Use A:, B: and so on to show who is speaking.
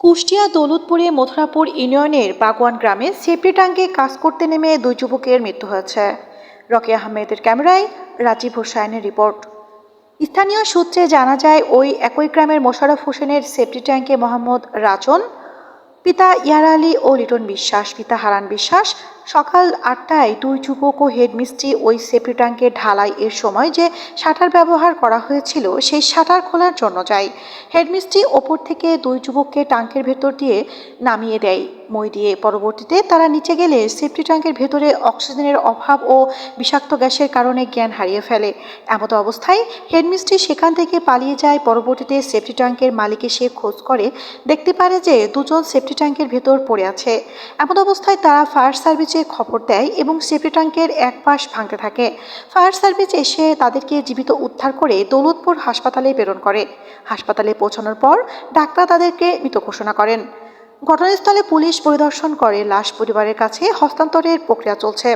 A: কুষ্টিয়া দৌলতপুরে মথুরাপুর ইউনিয়নের বাগওয়ান গ্রামে সেফটি ট্যাঙ্কে কাজ করতে নেমে দুই যুবকের মৃত্যু হয়েছে। রকি আহমেদের ক্যামেরায় রাজীব হোসাইনের রিপোর্ট। স্থানীয় সূত্রে জানা যায়, ওই একই গ্রামের মোশারফ হোসেনের সেফটি ট্যাঙ্কে মোহাম্মদ রাজন, পিতা ইয়ার আলী ও লিটন বিশ্বাস, পিতা হারান বিশ্বাস সকাল আটটায় দুই যুবক ও হেডমিস্ট্রি ওই সেফটি ট্যাঙ্কের ঢালাই এর সময় যে শাটার ব্যবহার করা হয়েছিল, সেই শাটার খোলার জন্য যায়। হেডমিস্ট্রি ওপর থেকে দুই যুবককে ট্যাঙ্কের ভেতর দিয়ে নামিয়ে দেয়। মই দিয়ে পরবর্তীতে তারা নিচে গেলে সেফটি ট্যাঙ্কের ভেতরে অক্সিজেনের অভাব ও বিষাক্ত গ্যাসের কারণে জ্ঞান হারিয়ে ফেলে। এমতো অবস্থায় হেডমিস্ট্রি সেখান থেকে পালিয়ে যায়। পরবর্তীতে সেফটি ট্যাঙ্কের মালিক এসে খোঁজ করে, দেখতে পারে যে দুজন সেফটি ট্যাঙ্কের ভেতর পড়ে আছে। এমন অবস্থায় তারা ফায়ার সার্ভিসে খবর দেয় এবং সেফটি ট্যাঙ্কের এক পাশ ভাঙতে থাকে। ফায়ার সার্ভিস এসে তাদেরকে জীবিত উদ্ধার করে দৌলতপুর হাসপাতালে প্রেরণ করে। হাসপাতালে পৌঁছানোর পর ডাক্তার তাদেরকে মৃত ঘোষণা করেন। ঘটনাস্থলে পুলিশ পরিদর্শন করে লাশ পরিবারের কাছে হস্তান্তরের প্রক্রিয়া চলছে।